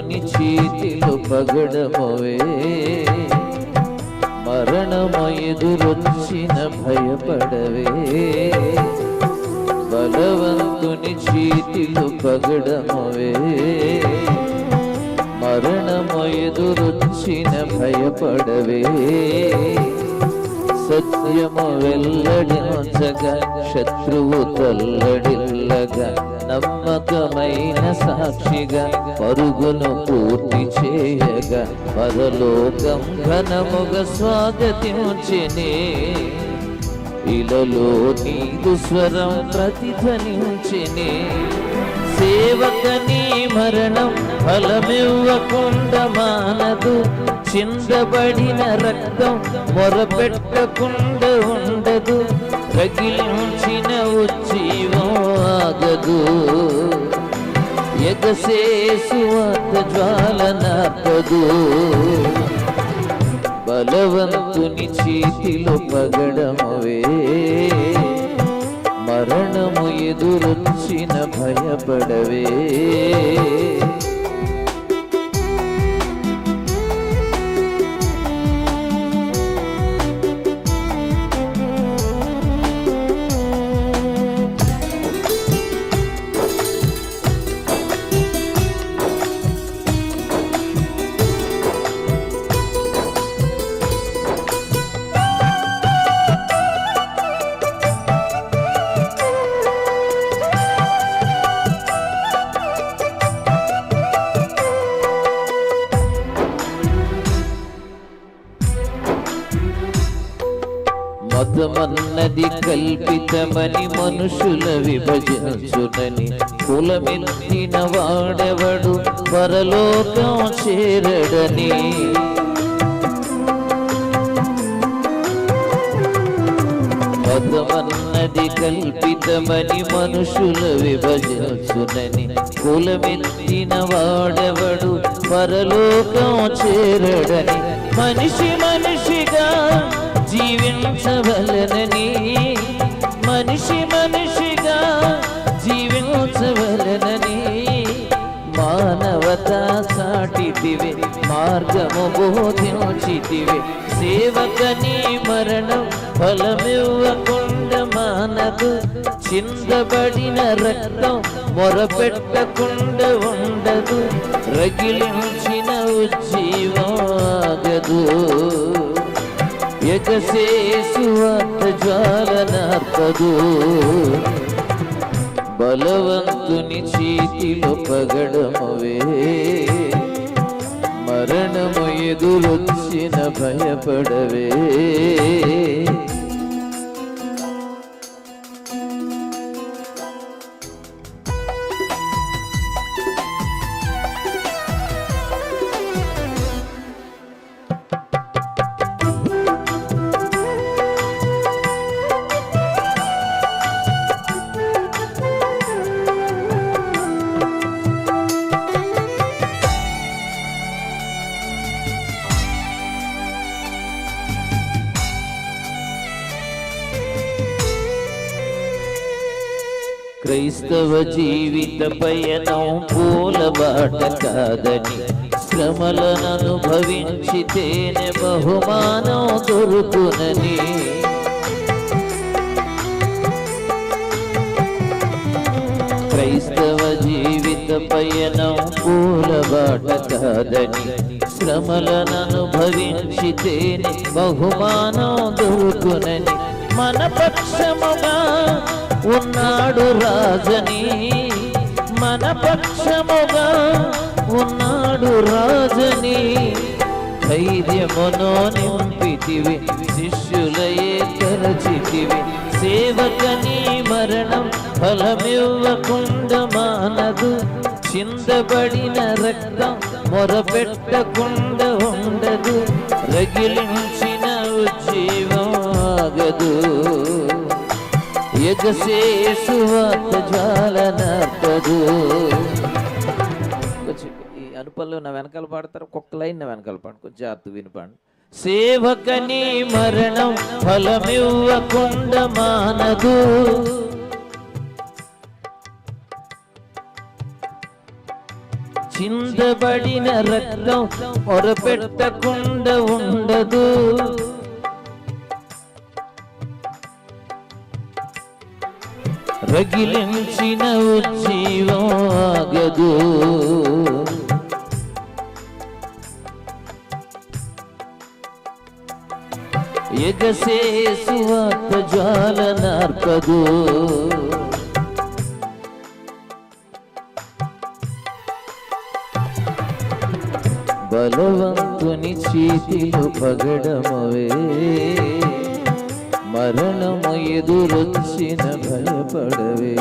బలవంతుని చేతిలో పగడమవే. మరణమయదురొచ్చిన భయపడవే. బలవంతుని చేతిలో పగడమవే. మరణమయదురొచ్చిన భయపడవే. సత్యము వెల్లడించగా శత్రువు తల్లడిల్లగా నమ్మకమైన సాక్షిగా పరుగును పూర్తి చేయగా పరలోకం ఘనముగా స్వాగతించినే ఇలలో నీదు స్వరం ప్రతిధ్వనించినే సేవకని మరణం ఫలమివ్వకుండా మానదు. చిందబడిన రక్తం మొరపెట్టకుండా ఉండదు. రగిలించిన ఉజ్జీవం ఆగదు. ఎగసేసువాత జ్వాలనాపదు బలవంతుని చేతిలో పగడమవే. మరణము ఎదురు ఎదురొచ్చిన భయపడవే. మతమన్నది కల్పితమని మనుషుల విభజించునని కులమెత్తిన వాడెవడు పరలోకం చేరడని. మతమన్నది కల్పితమని మనుషుల విభజించునని కులమెత్తిన వాడెవడు పరలోకం చేరడని. మనిషి మనిషిగా జనని మనిషి మనిషిగా జీవించవలనని మానవత సాటిదివే మార్గము బోధించితివే. సేవకని మరణం ఫలమివ్వకుండా మానదు చిందబడిన రక్తం మొరపెట్టకుండా ఉండదు. రగిలించిన ఉజ్జీవాగదు. ఆగదు ఎగసేసువాత జ్వాలనార్పదు బలవంతుని చేతిలో పగడమవే. మరణము ఎదురొచ్చిన భయపడవే. క్రైస్తవ జీవిత పయనం పూల బాట కాదని శ్రమలను అనుభవించితేనే బహుమానం దొరుకునని. క్రైస్తవ జీవిత పయనం పూల బాట కాదని శ్రమలను అనుభవించితేనే బహుమానం దొరుకునని. మన పక్షముగా ఉన్నాడు రాజని. మన పక్షముగా ఉన్నాడు రాజని. ధైర్యమును నింపితివి శిష్యులయే తెరచితివి. సేవకని మరణం ఫలమివ్వకుండా మానదు. చిందబడిన రక్తం మొరపెట్టకుండా ఉండదు. రగిలించిన ఉజ్జీవం ఆగదు. ఎగసేసువాత జ్వాలనార్పదు. ఈ అనుపల్లో నా వెనకాల పాడతారు ఒక్కొక్క లైన్ నా వెనకాల పాడు కొంచెం జాగ్రత్త వినిపాడు. సేవకని మరణం ఫలమివ్వకుండా మానదు. చిందబడిన రక్తం మొరపెట్టకుండా ఉండదు. రగిలించిన ఉజ్జీవాగదు ఎగసే సువార్త జ్వాల నార్పదు. బలవంతుని చేతిలో పగడమవే. మరణము ఎదురొచ్చిన భయపడవే.